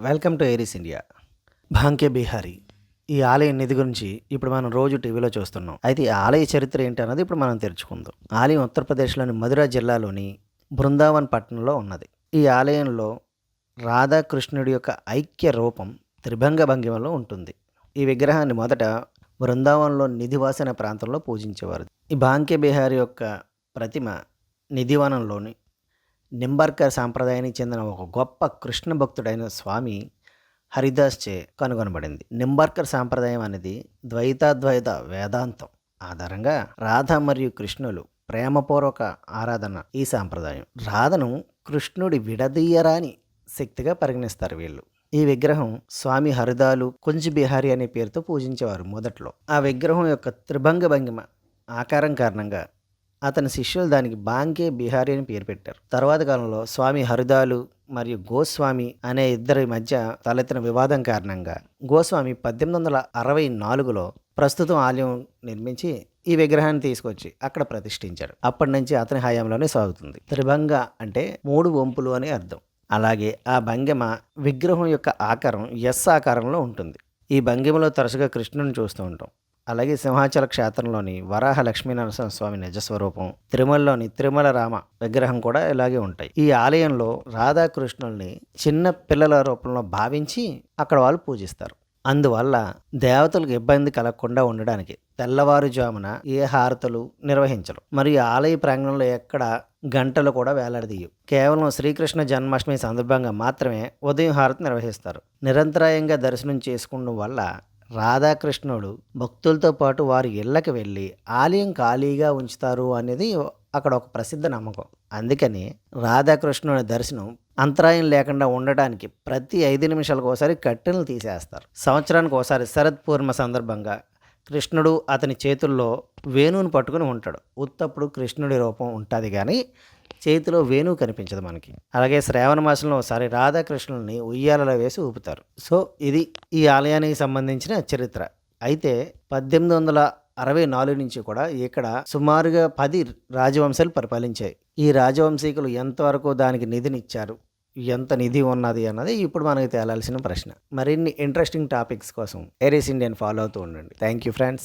Welcome to Aries India. Banke Bihari ఈ ఆలయం నిధి గురించి ఇప్పుడు మనం రోజు టీవీలో చూస్తున్నాం. అయితే ఈ ఆలయ చరిత్ర ఏంటి అన్నది ఇప్పుడు మనం తెరుచుకుందాం ఆలయం ఉత్తరప్రదేశ్లోని మధుర జిల్లాలోని బృందావన్ పట్టణంలో ఉన్నది. ఈ ఆలయంలో రాధాకృష్ణుడి యొక్క ఐక్య రూపం త్రిభంగ భంగిమలో ఉంటుంది. ఈ విగ్రహాన్ని మొదట బృందావనంలో నిధివాసన ప్రాంతంలో పూజించేవారు. ఈ భాంకే బిహారీ యొక్క ప్రతిమ నిధివనంలోని నింబర్కర్ సాంప్రదాయానికి చెందిన ఒక గొప్ప కృష్ణ భక్తుడైన స్వామి హరిదాస్ చే కనుగొనబడింది. నింబర్కర్ సాంప్రదాయం అనేది ద్వైతాద్వైత వేదాంతం ఆధారంగా రాధ మరియు కృష్ణులు ప్రేమపూర్వక ఆరాధన ఈ సాంప్రదాయం. రాధను కృష్ణుడి విడదీయరాని శక్తిగా పరిగణిస్తారు వీళ్ళు. ఈ విగ్రహం స్వామి హరిదాలు కుంజ్ బిహారీ అనే పేరుతో పూజించేవారు మొదట్లో. ఆ విగ్రహం యొక్క త్రిభంగ భంగిమ ఆకారం కారణంగా అతని శిష్యులు దానికి బాంకే బిహారీ అని పేరు పెట్టారు. తర్వాత కాలంలో స్వామి హరిదాలు మరియు గోస్వామి అనే ఇద్దరి మధ్య తలెత్తిన వివాదం కారణంగా గోస్వామి పద్దెనిమిది వందల అరవై నాలుగులో ప్రస్తుతం ఆలయం నిర్మించి ఈ విగ్రహాన్ని తీసుకొచ్చి అక్కడ ప్రతిష్ఠించాడు అప్పటి నుంచి అతని హయాంలోనే సాగుతుంది. త్రిభంగ అంటే మూడు వంపులు అని అర్థం. అలాగే ఆ భంగిమ విగ్రహం యొక్క ఆకారం ఎస్ ఆకారంలో ఉంటుంది. ఈ భంగిమలో తరచుగా కృష్ణుని చూస్తూ ఉంటాం. అలాగే సింహాచల క్షేత్రంలోని వరాహ లక్ష్మీనరసింహ స్వామి నిజస్వరూపం తిరుమలలోని తిరుమల రామ విగ్రహం కూడా ఇలాగే ఉంటాయి. ఈ ఆలయంలో రాధాకృష్ణుల్ని చిన్న పిల్లల రూపంలో భావించి అక్కడ వాళ్ళు పూజిస్తారు. అందువల్ల దేవతలకు ఇబ్బంది కలగకుండా ఉండడానికి తెల్లవారుజామున ఏ హారతలు నిర్వహించరు. మరియు ఆలయ ప్రాంగణంలో ఎక్కడ గంటలు కూడా వేలాడదీయు కేవలం శ్రీకృష్ణ జన్మాష్టమి సందర్భంగా మాత్రమే ఉదయం హారతి నిర్వహిస్తారు. నిరంతరాయంగా దర్శనం చేసుకోవడం వల్ల రాధాకృష్ణుడు భక్తులతో పాటు వారి ఇళ్ళకి వెళ్ళి ఆలయం ఖాళీగా ఉంచుతారు అనేది అక్కడ ఒక ప్రసిద్ధ నమ్మకం. అందుకని రాధాకృష్ణుడి దర్శనం అంతరాయం లేకుండా ఉండడానికి ప్రతి ఐదు నిమిషాలకు ఒకసారి కట్టెలు తీసేస్తారు. సంవత్సరానికి ఒకసారి శరత్ పూర్ణిమ సందర్భంగా కృష్ణుడు అతని చేతుల్లో వేణువును పట్టుకుని ఉంటాడు. ఉత్తప్పుడు కృష్ణుడి రూపం ఉంటుంది కానీ చేతిలో వేణువు కనిపించదు మనకి. అలాగే శ్రావణ మాసంలో ఒకసారి రాధాకృష్ణుల్ని ఉయ్యాలలో వేసి ఊపుతారు. సో ఇది ఈ ఆలయానికి సంబంధించిన చరిత్ర. అయితే పద్దెనిమిది వందల అరవై నాలుగు నుంచి కూడా ఇక్కడ సుమారుగా పది రాజవంశాలు పరిపాలించాయి. ఈ రాజవంశీకులు ఎంతవరకు దానికి నిధినిచ్చారు? ఎంత నిధి ఉన్నది అన్నది ఇప్పుడు మనకి తేలాల్సిన ప్రశ్న. మరిన్ని ఇంట్రెస్టింగ్ టాపిక్స్ కోసం ఏరియస్ ఇండియన్ ఫాలో అవుతూ ఉండండి. Thank you friends